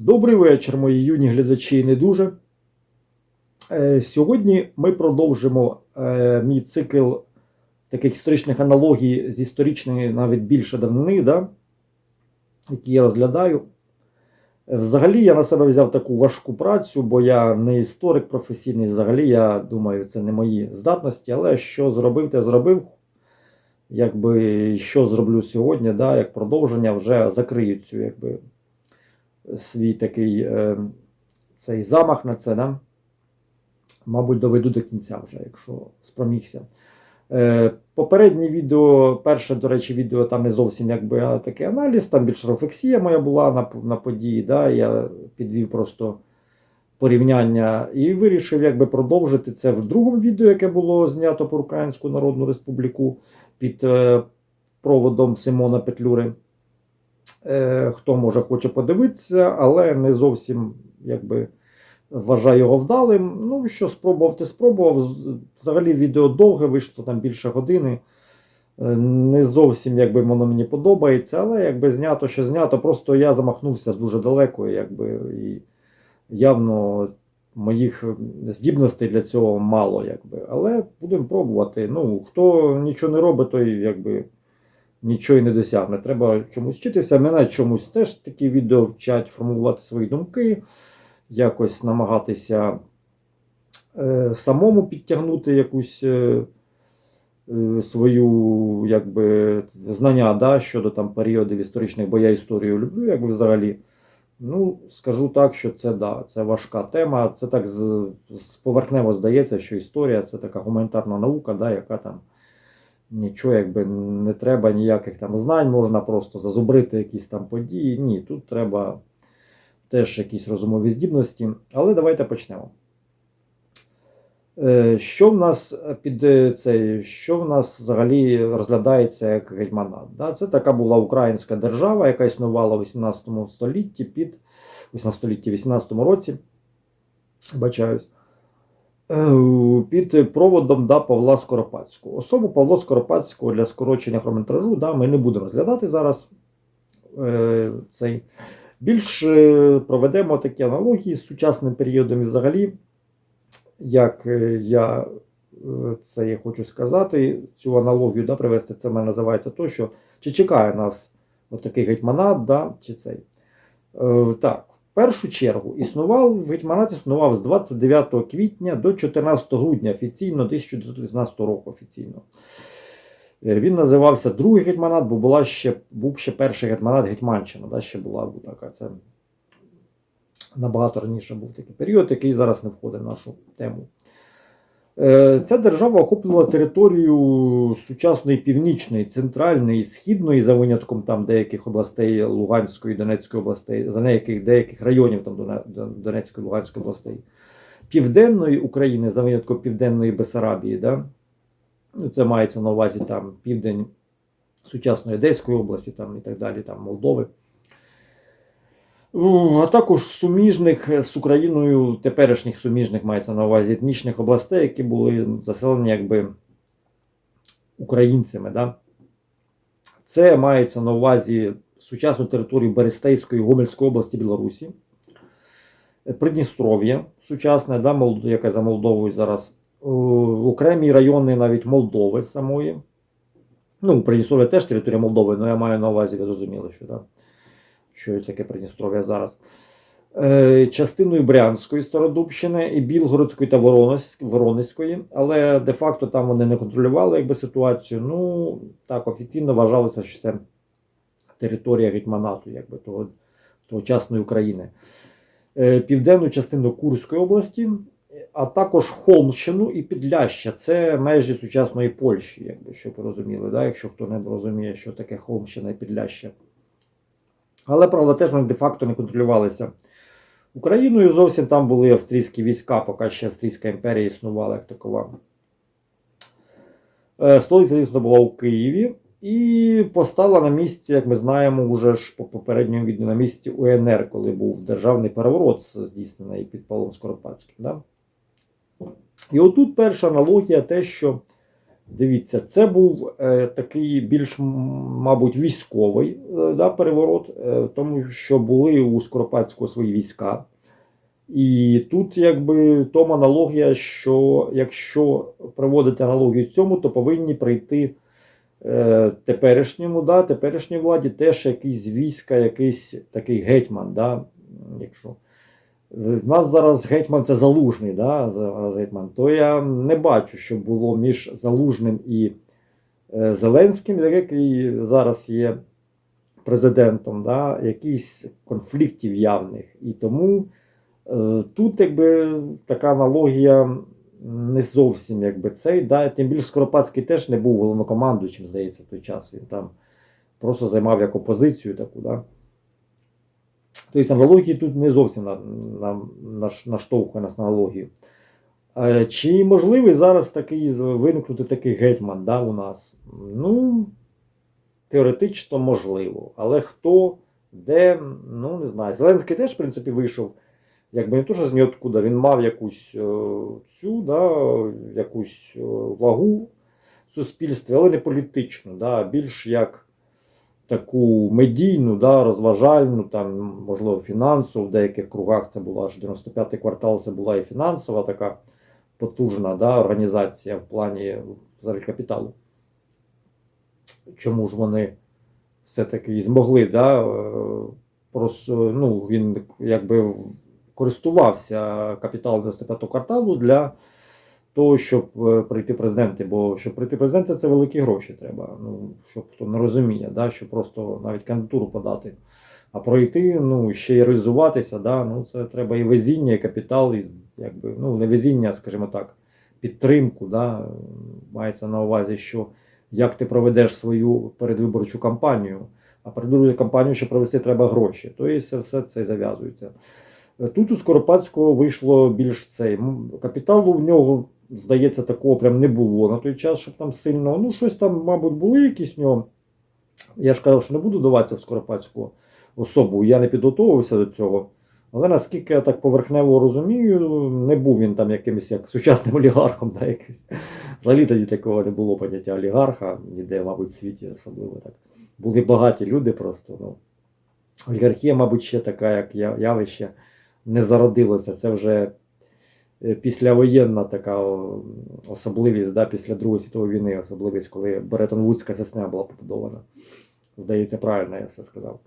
Добрий вечір, мої юні глядачі і не дуже. Е, Сьогодні ми продовжимо е, мій цикл таких історичних аналогій з історичної, навіть більше давнини, да, які я розглядаю. Взагалі я на себе взяв таку важку працю, бо я не історик професійний. Взагалі, я думаю, це не мої здатності, але що зробив, те зробив. Якби що зроблю сьогодні, да, як продовження, вже закрию цю якби, свій такий е, цей замах на це, да? мабуть, доведу до кінця вже, якщо спромігся. Е, попереднє відео, перше, до речі, відео там не зовсім якби такий аналіз, там більш рефлексія моя була на, на події. Да? Я підвів просто порівняння і вирішив якби продовжити це в другому відео, яке було знято про Українську Народну Республіку під е, проводом Симона Петлюри. Е, хто може хоче подивитися, але не зовсім якби вважаю його вдалим. Ну, що спробував, ти спробував. Взагалі відео довге, вийшло там більше години. Е, Не зовсім якби воно мені подобається, але якби знято, що знято. Просто я замахнувся дуже далеко, якби і явно моїх здібностей для цього мало, якби. Але будемо пробувати. Ну, хто нічого не робить, той якби нічого і не досягне. Треба чомусь вчитися. Мене чомусь теж такі відео вчать формувати свої думки, якось намагатися е, самому підтягнути якусь е, е, свою якби, знання да, щодо там періодів історичних, бо я історію люблю, якби взагалі. Ну, скажу так, що це да, це важка тема. Це так з, з поверхнево здається, що історія це така гуманітарна наука, да, яка там нічого якби не треба ніяких там знань, можна просто зазубрити якісь там події. Ні, тут треба теж якісь розумові здібності. Але давайте почнемо. Е, Що в нас під е, цей, що в нас взагалі розглядається як гетьманат? Да? Це така була українська держава, яка існувала в 18 столітті під 18 столітті, 18 році. Бачаюсь. Е, Під проводом да, Павла Скоропадського. Особу Павла Скоропадського для скорочення хронометражу да, ми не будемо розглядати зараз. Е, цей. Більш е, проведемо такі аналогії з сучасним періодом і взагалі, як е, я це я хочу сказати, цю аналогію да, привести, це в мене називається то, що чи чекає нас отакий гетьманат, да, чи цей. Е, так, першу чергу існував, гетьманат існував з 29 квітня до 14 грудня офіційно 1918 року офіційно. Е, Він називався Другий гетьманат, бо була ще, був ще перший гетьманат Гетьманщина. Да, ще була така. Це набагато раніше був такий період, який зараз не входить в нашу тему. Е, Ця держава охоплювала територію сучасної північної, центральної, східної, за винятком там деяких областей Луганської, Донецької областей, за деяких, деяких районів там Донецької, Луганської областей, Південної України, за винятком Південної Бесарабії. Да? Ну, це мається на увазі там південь сучасної Одеської області там, і так далі, там Молдови. У, А також суміжних з Україною, теперішніх суміжних мається на увазі етнічних областей, які були заселені якби українцями. Да? Це мається на увазі сучасну територію Берестейської Гомельської області Білорусі, Е, Придністров'я сучасне, да, Молд- яке за Молдовою зараз, окремі райони навіть Молдови самої. Ну, Придністров'я теж територія Молдови, але я маю на увазі, ви зрозуміли, що, да? Що таке Придністров'я зараз. Е, частиною Брянської Стародубщини і Білгородської та Воронезь- Воронезької, але де-факто там вони не контролювали якби, ситуацію. Ну, так, офіційно вважалося, що це територія гетьманату, якби того, тогочасної України. Е, південну частину Курської області, а також Холмщину і Підляща. Це межі сучасної Польщі, якби, щоб розуміли, да? якщо хто не розуміє, що таке Холмщина і Підляща. Але, правда, теж вони де-факто не контролювалися Україною. Зовсім там були австрійські війська, поки ще Австрійська імперія існувала як такова. Е, Столиця, звісно, була у Києві. І постала на місці, як ми знаємо, уже ж по попередньому відео на місці УНР, коли був державний переворот здійснений під Павлом Скоропадським. Да? І отут перша аналогія, те, що Дивіться, це був е, такий більш, мабуть, військовий е, да, переворот, е, тому що були у Скоропадського свої війська. І тут, якби тому аналогія, що якщо проводити аналогію цьому, то повинні прийти е, теперішньому, да, теперішній владі теж якийсь війська, якийсь такий гетьман. Да, якщо. В нас зараз гетьман це залужний, да, гетьман, то я не бачу, що було між залужним і е, Зеленським, який зараз є президентом, да, якихось конфліктів явних. І тому е, тут якби така аналогія не зовсім якби цей. Да, тим більше Скоропадський теж не був головнокомандуючим, здається, в той час. Він там просто займав як опозицію таку. Да. Тобто аналогії тут не зовсім на, на, наш- наштовхує нас на аналогію. Е, Чи можливий зараз такий виникнути такий гетьман да, у нас? Ну, теоретично можливо. Але хто, де, ну не знаю. Зеленський теж, в принципі, вийшов. Якби не то, що з ніоткуда, він мав якусь е, цю, да, якусь е, вагу в суспільстві, але не політичну, да, більш як таку медійну, да, розважальну, там, можливо, фінансову, в деяких кругах це була аж 95-й квартал, це була і фінансова така потужна да, організація в плані взагалі капіталу. Чому ж вони все-таки змогли, да, е, прос- ну, він якби користувався капіталом 95-го кварталу для того, щоб е, прийти президенти. Бо щоб прийти президенти, це великі гроші треба. Ну, щоб хто не розуміє, да, щоб просто навіть кандидатуру подати. А пройти, ну, ще й реалізуватися, да, ну, це треба і везіння, і капітал, і якби, ну, не везіння, скажімо так, підтримку. Да, мається на увазі, що як ти проведеш свою передвиборчу кампанію, а передвиборчу кампанію, щоб провести, треба гроші. Тобто все це зав'язується. Тут у Скоропадського вийшло більш цей. Капіталу в нього, здається, такого прям не було на той час, щоб там сильно. Ну, щось там, мабуть, були якісь в нього. Я ж казав, що не буду даватися в Скоропадську особу, я не підготовився до цього. Але наскільки я так поверхнево розумію, не був він там якимось як сучасним олігархом. Да, якийсь. Взагалі тоді такого не було поняття олігарха, ніде, мабуть, в світі особливо так. Були багаті люди просто. Ну. Олігархія, мабуть, ще така, як явище, не зародилося. Це вже е, післявоєнна така особливість, да, після Другої світової війни, особливість, коли Беретон-Вудська система була побудована. Здається, правильно я все сказав.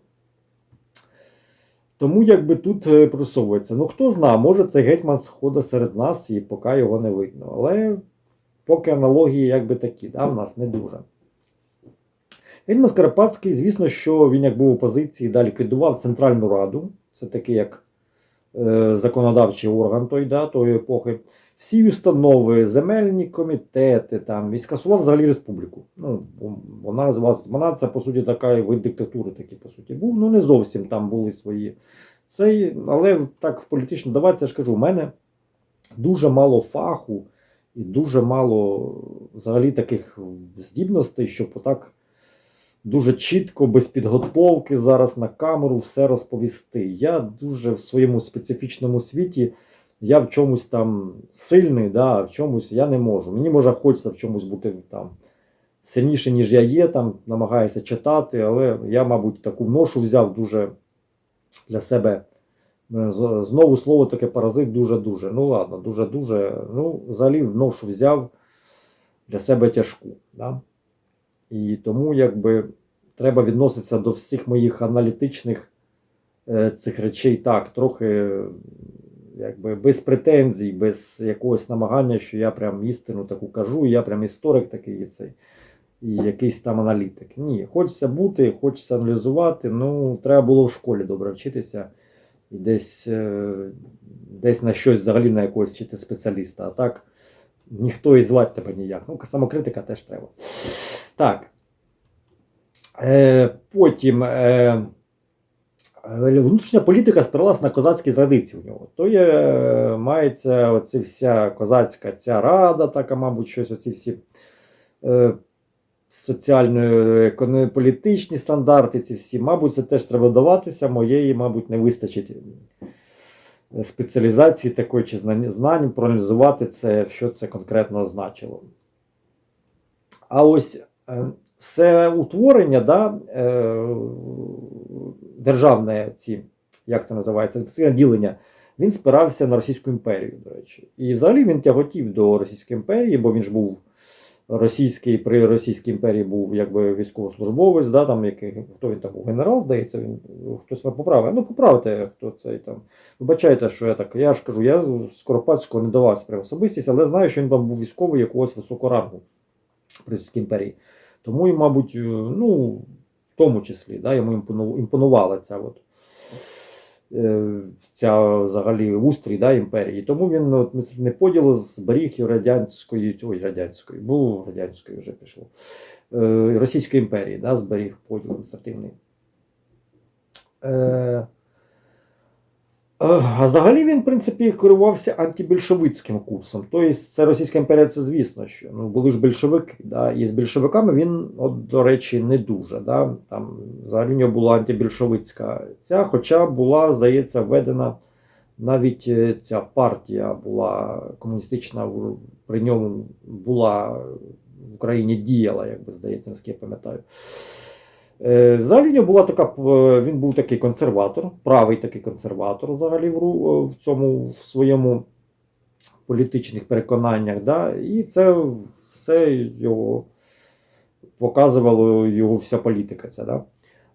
Тому якби тут е, просовується. Ну хто знає, може цей гетьман сходить серед нас і поки його не видно. Але поки аналогії якби такі, да, в нас не дуже. Гетьман Скоропадський, звісно, що він як був у опозиції, далі ліквідував Центральну Раду. Це такий як законодавчий орган той, да, тої епохи. Всі установи, земельні комітети, там, і скасував взагалі республіку. Ну, вона називалася, вона це, по суті, така вид диктатури, такий, по суті, був. Ну, не зовсім там були свої. Цей, але так в політично давайте я ж кажу, у мене дуже мало фаху і дуже мало взагалі таких здібностей, щоб отак дуже чітко, без підготовки зараз на камеру все розповісти. Я дуже в своєму специфічному світі. Я в чомусь там сильний, да, в чомусь я не можу. Мені може хочеться в чомусь бути там сильніше, ніж я є, там намагаюся читати, але я, мабуть, таку ношу взяв дуже для себе. Е, Знову слово таке паразит дуже-дуже. Ну ладно, дуже-дуже. Ну, взагалі в ношу взяв для себе тяжку. Да? І тому якби треба відноситися до всіх моїх аналітичних е, цих речей так, трохи якби без претензій, без якогось намагання, що я прям істину таку кажу, я прям історик такий і цей. І якийсь там аналітик. Ні, хочеться бути, хочеться аналізувати. Ну, треба було в школі добре вчитися і десь, е, десь на щось взагалі на якогось вчити спеціаліста. А так ніхто і звати тебе ніяк. Ну, самокритика теж треба. Так. Е, потім. Е, е, Внутрішня політика спиралась на козацькі традиції у нього. То є, мається оці вся козацька ця рада, така, мабуть, щось, оці всі е, соціально-політичні стандарти, ці всі, мабуть, це теж треба даватися. Моєї, мабуть, не вистачить спеціалізації такої чи знань, проаналізувати це, що це конкретно значило. А ось все утворення, да, е, державне ці, як це називається, ділення, він спирався на Російську імперію, до речі. І взагалі він тяготів до Російської імперії, бо він ж був російський, при Російській імперії був якби військовослужбовець, да, там, який, хто він там був, генерал, здається, він хтось мене поправив. Ну, поправте, хто цей там. Вибачайте, що я так. Я ж кажу, я з не давався при особистість, але знаю, що він там був військовий якогось високого рангу Російській імперії. Тому і, мабуть, е, ну, в тому числі, да, йому імпонувала ця от. е, Ця взагалі устрій да, імперії. Тому він от, адміністративний поділ зберіг і радянської, ой, радянської, бо радянської вже пішло. Е, Російської імперії, да, зберіг поділ адміністративний. А взагалі він, в принципі, керувався антибільшовицьким курсом. Тобто, це Російська імперія, це звісно, що ну, були ж більшовики. Да? І з більшовиками він, от, до речі, не дуже. Да? Там взагалі в нього була антибільшовицька ця, хоча була, здається, введена навіть е, ця партія була комуністична, при ньому була в Україні діяла, як би здається, наскільки я пам'ятаю. Е, Взагалі нього була така, е, він був такий консерватор, правий такий консерватор взагалі в, в цьому в своєму політичних переконаннях. Да? І це все його показувало його вся політика. Ця, да?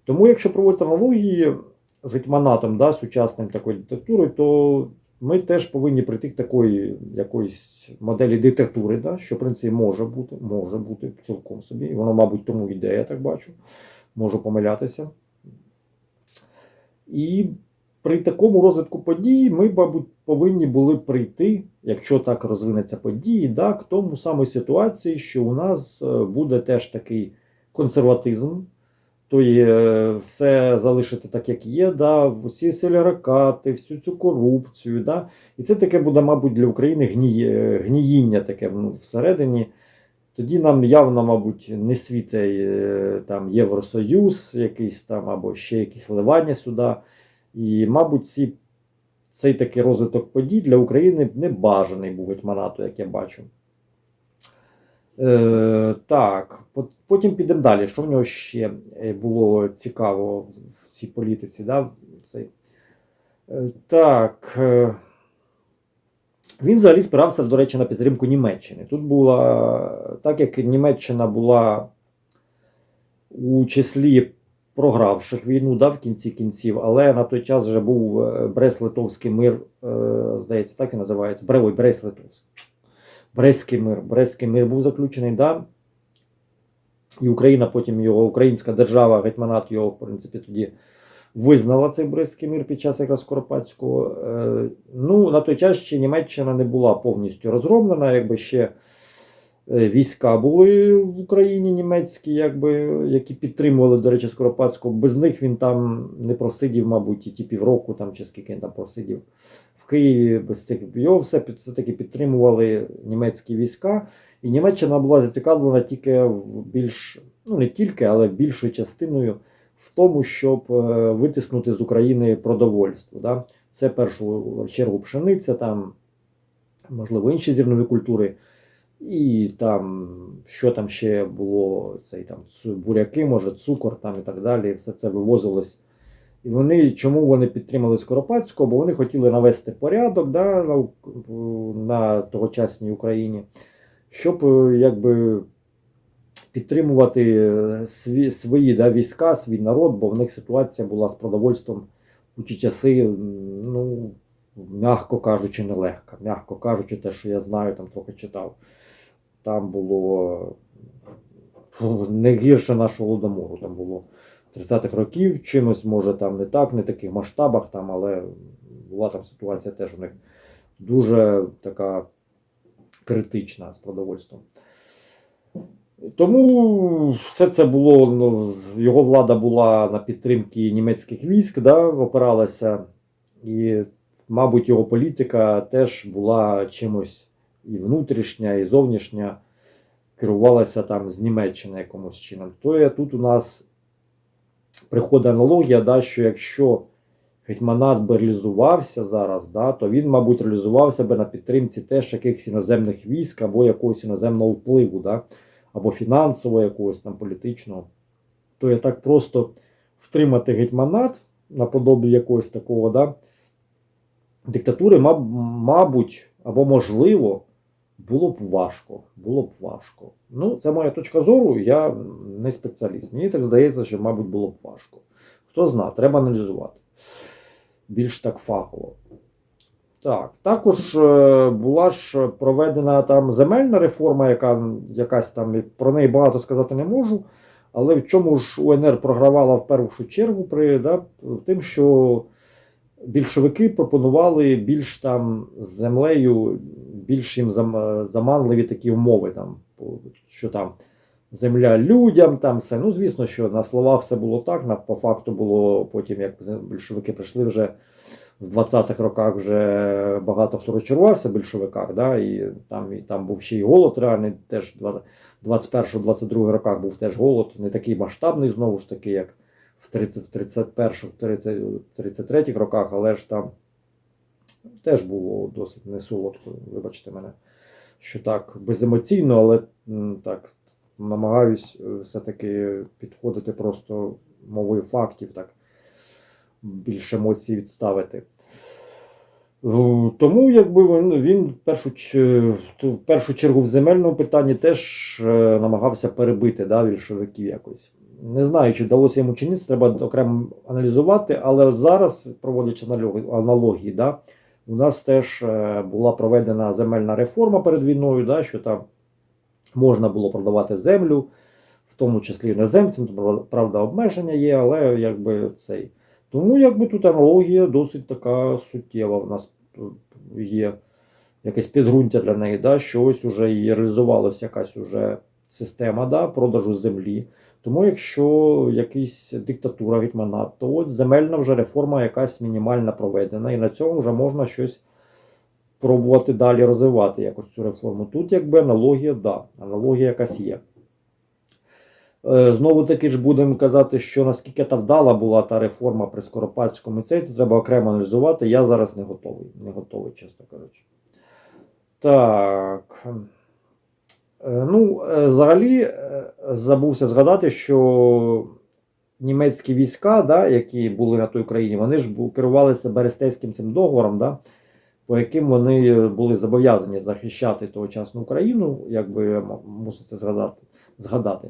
Тому, якщо проводити аналогії з гетьманатом, да, сучасним такою диктатурою, то ми теж повинні прийти к такої якоїсь моделі диктатури, да, що в принципі може бути, може бути цілком собі. І воно, мабуть, тому йде, я так бачу. Можу помилятися. І при такому розвитку подій ми, мабуть, повинні були прийти, якщо так розвинеться події, да, к тому самій ситуації, що у нас е, буде теж такий консерватизм, то є все залишити так, як є, да, всі селяракати, всю цю корупцію. Да, і це таке буде, мабуть, для України гніє, гніїння таке ну, всередині. Тоді нам явно, мабуть, не світить е, там Євросоюз, якийсь там або ще якісь вливання сюди. І, мабуть, ці, цей такий розвиток подій для України не бажаний був гетьманату, як я бачу. Е, так, потім підемо далі. Що в нього ще е, було цікаво в цій політиці? Да? Цей. Е, так. Він взагалі спирався, до речі, на підтримку Німеччини. Тут була, так як Німеччина була у числі програвших війну, да, в кінці кінців, але на той час вже був е, Брест-Литовський мир, е, здається, так і називається. Бре- ой, Брест-Литовський. Брестський мир. Брестський мир був заключений, да. І Україна потім його, українська держава, гетьманат його, в принципі, тоді визнала цей Брестський мир під час якраз Скоропадського. Е, ну, на той час ще Німеччина не була повністю розроблена, якби ще е, війська були в Україні німецькі, якби, які підтримували, до речі, Скоропадського. Без них він там не просидів, мабуть, і ті півроку, там, чи скільки він там просидів в Києві, без цих його все, все-таки підтримували німецькі війська. І Німеччина була зацікавлена тільки в більш, ну не тільки, але більшою частиною в тому, щоб е, витиснути з України продовольство. Да? Це в першу чергу пшениця, там, можливо, інші зернові культури. І там, що там ще було, цей там буряки, може, цукор там і так далі, все це вивозилось. І вони, чому вони підтримали Скоропадського? Бо вони хотіли навести порядок да, на, на тогочасній Україні, щоб е, якби підтримувати е, сві, свої да, війська, свій народ, бо в них ситуація була з продовольством у ті часи, ну, м'яко кажучи, нелегка. М'яко кажучи, те, що я знаю, там трохи читав. Там було не гірше нашого голодомору. Там було 30-х років, чимось може там не так, не в таких масштабах, там, але була там ситуація теж у них дуже така критична з продовольством. Тому все це було, ну, його влада була на підтримці німецьких військ, да, опиралася. І, мабуть, його політика теж була чимось і внутрішня, і зовнішня, керувалася там з Німеччини якомусь чином. То тут у нас приходить аналогія, да, що якщо гетьманат би реалізувався зараз, да, то він, мабуть, реалізувався би на підтримці теж якихось іноземних військ або якогось іноземного впливу. Да. Або фінансового, якогось там політичного, то я так просто втримати гетьманат наподобі якогось такого да, диктатури, маб- мабуть, або можливо, було б важко. Було б важко. Ну, це моя точка зору, я не спеціаліст. Мені так здається, що, мабуть, було б важко. Хто знає, треба аналізувати. Більш так фахово. Так, також е, була ж проведена там земельна реформа, яка якась там про неї багато сказати не можу. Але в чому ж УНР програвала в першу чергу при да, тим, що більшовики пропонували більш там з землею, більш їм зам- заманливі такі умови, там, що там земля людям, там все. Ну, звісно, що на словах все було так, на, по факту було потім, як більшовики прийшли вже в 20-х роках вже багато хто розчарувався в більшовиках, да, і там, і там був ще й голод реальний, теж 21-22 роках був теж голод, не такий масштабний, знову ж таки, як в 31 33 роках, але ж там теж було досить не солодко, вибачте мене, що так беземоційно, але так намагаюсь е, все-таки підходити просто мовою фактів, так більше емоцій відставити. Е, Тому якби він, він в, першу, в першу чергу в земельному питанні теж е, намагався перебити да, більшовиків якось. Не знаю, чи вдалося йому чи ні, треба окремо аналізувати, але зараз, проводячи аналогії, да, у нас теж е, була проведена земельна реформа перед війною, да, що там можна було продавати землю, в тому числі іноземцям, правда, обмеження є, але якби цей. Тому якби тут аналогія досить така суттєва. У нас е, є якесь підґрунтя для неї, да, що ось уже і реалізувалася якась уже система да, продажу землі. Тому якщо якась диктатура гетьманат, то от земельна вже реформа якась мінімальна проведена, і на цьому вже можна щось пробувати далі розвивати якось цю реформу. Тут якби аналогія, да, аналогія якась є. Е, Знову таки ж будемо казати, що наскільки та вдала була та реформа при Скоропадському, це треба окремо аналізувати. Я зараз не готовий, не готовий, чесно кажучи. Так. Е, Ну, е, взагалі, забувся згадати, що німецькі війська, да, які були на той Україні, вони ж керувалися Берестейським цим договором, да, по яким вони були зобов'язані захищати тогочасну Україну, якби м- мусите згадати.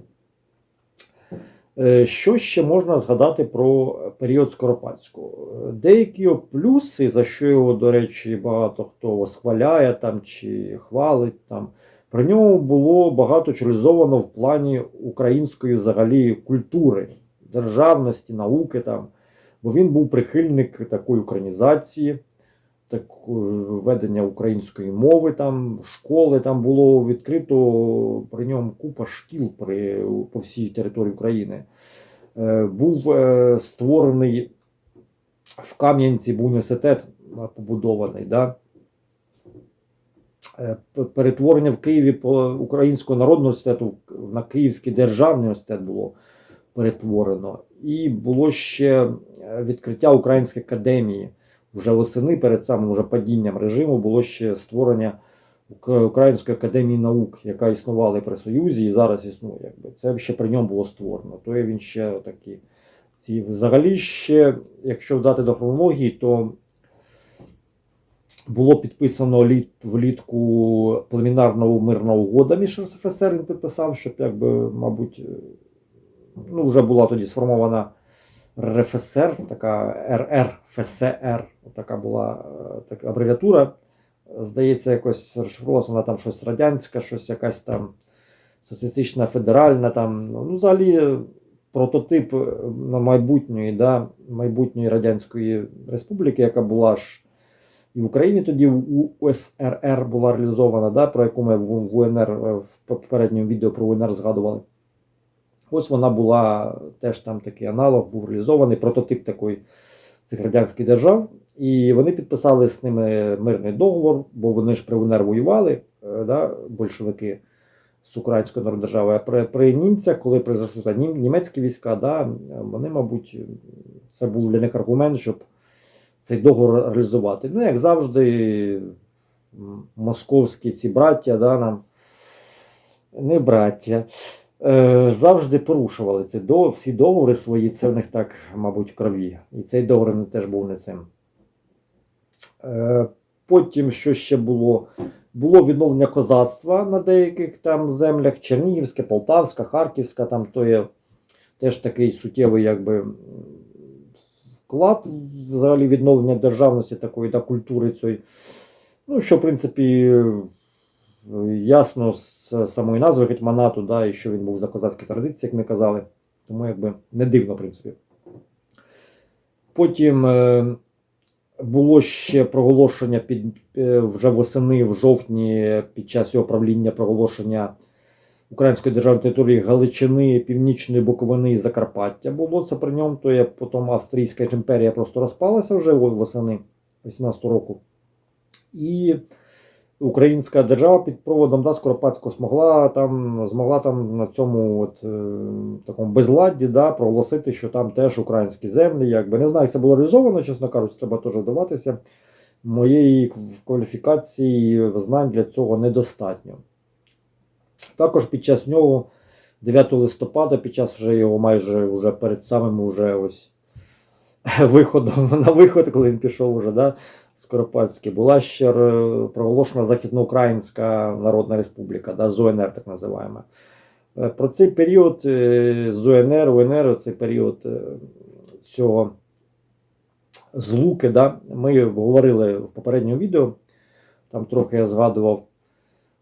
Е, Що ще можна згадати про період Скоропадського? Е, Деякі плюси, за що його, до речі, багато хто схваляє там чи хвалить там. Про нього було багато чого в плані української взагалі культури, державності, науки там. Бо він був прихильник такої українізації, так, е, ведення української мови, там, школи, там було відкрито при ньому купа шкіл при, по всій території України. Е, Був е, створений в Кам'янці був університет побудований. Да? Перетворення в Києві по Українського народного університету на Київський державний університет було перетворено. І було ще відкриття Української академії. Вже восени перед самим уже падінням режиму було ще створення Української академії наук, яка існувала при Союзі, і зараз існує. Якби. Це ще при ньому було створено. То є він ще такі. Ці, взагалі ще, якщо вдати до хронології, то було підписано літ, влітку племінарного мирна угода між РСФСР, він підписав, щоб, якби, мабуть, е, ну, вже була тоді сформована РФСР, така РРФСР, така була е, така абревіатура. Здається, якось розшифрувалася вона там щось радянська, щось якась там соціалістична, федеральна, там, ну, взагалі е, прототип на майбутньої, да, майбутньої Радянської Республіки, яка була ж і в Україні тоді у УСРР була реалізована, да, про яку ми в в УНР в попередньому відео про УНР згадували. Ось вона була теж там такий аналог, був реалізований прототип такої цих радянських держав. І вони підписали з ними мирний договор, бо вони ж при УНР воювали, е, да, большевики з Українською народною державою. А при, при німцях, коли прийшли нім- німецькі війська, да, вони, мабуть, це був для них аргумент, щоб цей договор реалізувати. Ну, як завжди, московські ці браття да, нам не браття. Е, завжди порушували це всі договори свої, це в них так, мабуть, крові. І цей договор теж був не цим. Е, потім, що ще було? Було відновлення козацтва на деяких там землях: Чернігівська, Полтавська, Харківська, там то є теж такий суттєвий якби, вклад взагалі відновлення державності такої та культури цієї. Ну, що, в принципі, ясно з самої назви гетьманату, да, і що він був за козацькі традиції, як ми казали. Тому якби не дивно, в принципі. Потім е, було ще проголошення під, е, вже восени в жовтні під час його правління проголошення Української державної території Галичини, Північної Буковини і Закарпаття. Було це при ньому, то є потім Австрійська імперія просто розпалася вже восени 18 року. І українська держава під проводом да, Скоропадського змогла там, змогла там на цьому от, е, такому безладді да, проголосити, що там теж українські землі. Якби. Не знаю, як це було реалізовано, чесно кажучи, треба теж вдаватися. Моєї кваліфікації знань для цього недостатньо. Також під час нього, 9 листопада, під час вже його майже вже перед самим уже ось виходом на виход, коли він пішов уже, да, Скоропадський, була ще проголошена Західноукраїнська Народна Республіка, да, ЗОНР так називаємо. Е, Про цей період ЗОНР, УНР, цей період е, цього злуки, да, ми говорили в попередньому відео, там трохи я згадував.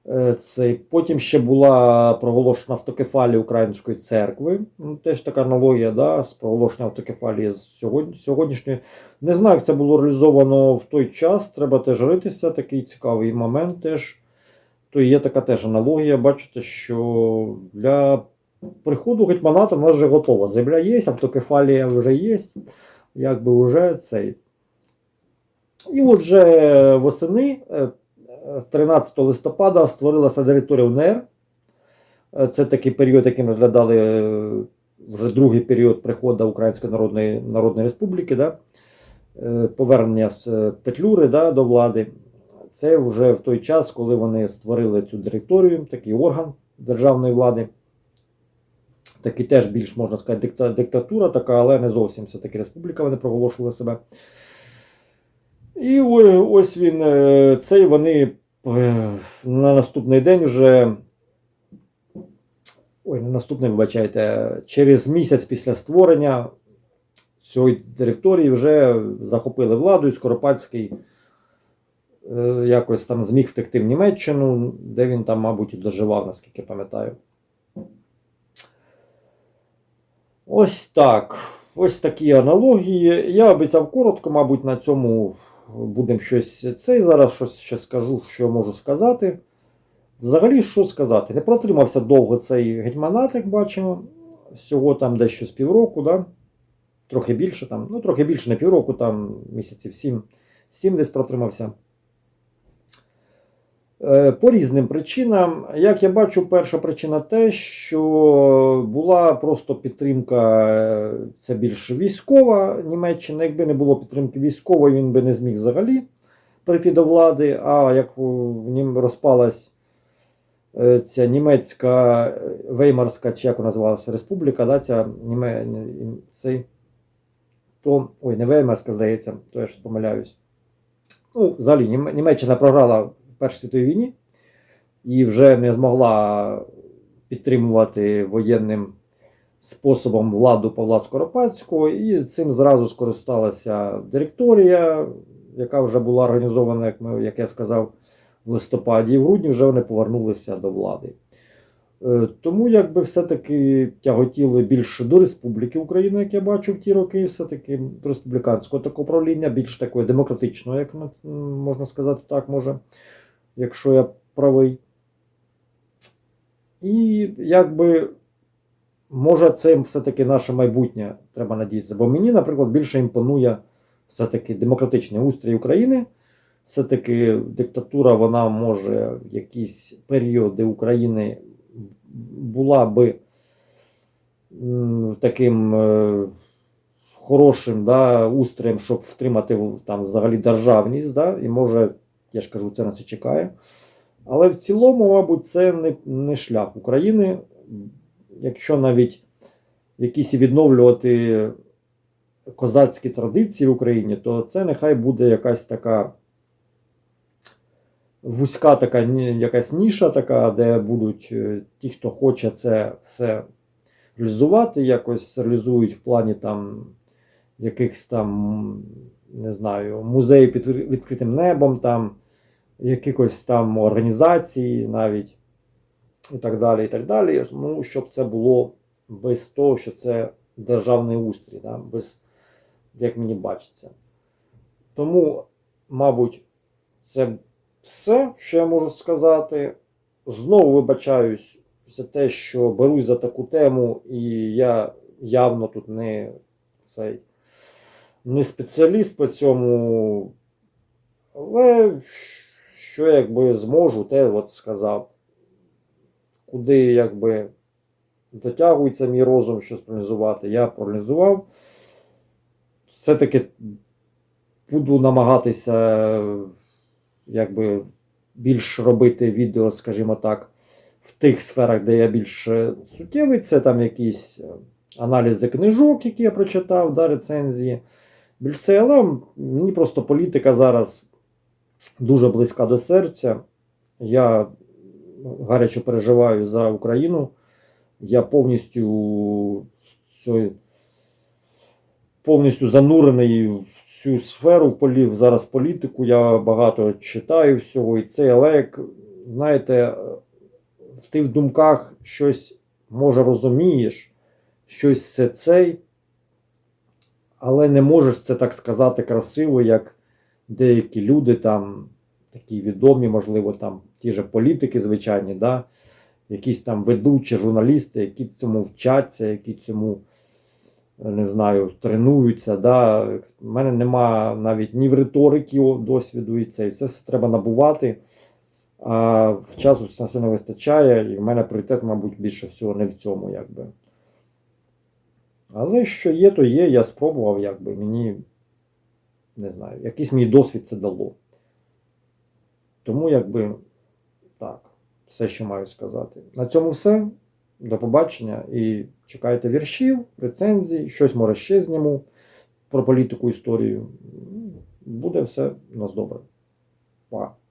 Е, Цей. Потім ще була проголошена автокефалія Української церкви. Ну, теж така аналогія да, з проголошення автокефалії з сьогодні, сьогоднішньої. Не знаю, як це було реалізовано в той час. Треба теж ритися, такий цікавий момент теж. То є така теж аналогія. Бачите, що для приходу гетьманата в нас вже готова. Земля є, автокефалія вже є. Якби вже цей. І от вже восени. Е, 13 листопада створилася територія УНР. Е, Це такий період, який ми розглядали е, вже другий період приходу Української Народної, Народної Республіки, да? Е, повернення з Петлюри да, до влади. Це вже в той час, коли вони створили цю директорію, такий орган державної влади. Такий теж більш, можна сказати, дикта- диктатура, така, але не зовсім все-таки республіка, вони проголошували себе. І ось він, е, цей вони е, на наступний день вже. Ой, не наступний, вибачайте, через місяць після створення цієї директорії вже захопили владу, і Скоропадський е, якось там зміг втекти в Німеччину, де він там, мабуть, доживав, наскільки пам'ятаю. Ось так. Ось такі аналогії. Я обіцяв коротко, мабуть, на цьому будемо щось цей. Зараз щось ще скажу, що можу сказати. Взагалі, що сказати? Не протримався довго цей гетьманат, як бачимо. Всього там дещо з півроку, да? трохи більше, там, ну трохи більше не півроку, там місяців 7, 7 десь протримався. Е, По різним причинам. Як я бачу, перша причина те, що була просто підтримка, е, це більш військова Німеччина. Якби не було підтримки військової, він би не зміг взагалі прийти до влади. А як в нім розпалась е, ця німецька Веймарська, чи як вона називалася, республіка, да, ця німе, цей, то, ой, не Веймарська, здається, то я щось помиляюсь. Ну, взагалі, Німеччина програла Першій світовій війні. І вже не змогла підтримувати воєнним способом владу Павла Скоропадського, і цим зразу скористалася директорія, яка вже була організована, як, ми, як я сказав, в листопаді, і в грудні вже вони повернулися до влади. Е, Тому якби все-таки тяготіли більше до Республіки України, як я бачу в ті роки, все-таки до республіканського такого правління, більш такої демократичного, як можна сказати так, може, якщо я правий. І якби може це все-таки наше майбутнє, треба надіятися. Бо мені, наприклад, більше імпонує все-таки демократичний устрій України. Все-таки диктатура, вона може в якісь періоди України була би таким е, хорошим да, устроєм, щоб втримати там взагалі державність. Да, і може, я ж кажу, це нас і чекає. Але в цілому, мабуть, це не, не шлях України. Якщо навіть якісь відновлювати козацькі традиції в Україні, то це нехай буде якась така вузька така якась ніша, така, де будуть е, ті, хто хоче це все реалізувати, якось реалізують в плані там якихось там, не знаю, музеїв під відкритим небом, там, якихось там організацій навіть, і так далі, і так далі. Ну, щоб це було без того, що це державний устрій, да? без, як мені бачиться. Тому, мабуть, це все, що я можу сказати. Знову вибачаюсь за те, що берусь за таку тему, і я явно тут не цей не спеціаліст по цьому. Але що якби зможу, те от сказав. Куди якби дотягується мій розум щось проаналізувати, я проаналізував. Все-таки буду намагатися якби більш робити відео, скажімо так, в тих сферах, де я більш е, суттєвий. Це там якісь е, аналізи книжок, які я прочитав, да, рецензії. Більш це, але мені просто політика зараз дуже близька до серця. Я гаряче переживаю за Україну. Я повністю повністю занурений в цю сферу в полі, зараз політику. Я багато читаю всього і це, але як знаєте, ти в думках щось може розумієш, щось все цей, але не можеш це так сказати красиво, як деякі люди там, такі відомі, можливо, там ті же політики звичайні, да? якісь там ведучі журналісти, які цьому вчаться, які цьому, е, не знаю, тренуються. Да? У мене нема навіть ні в риторики досвіду і це. І це все треба набувати. А в часу це не вистачає, і в мене пріоритет, мабуть, більше всього не в цьому, якби. Але що є, то є, я спробував, якби мені не знаю, якийсь мій досвід це дало. Тому, якби так, все, що маю сказати. На цьому все. До побачення і чекайте віршів, рецензій, щось може ще зніму про політику історію. Буде все у нас добре. Па.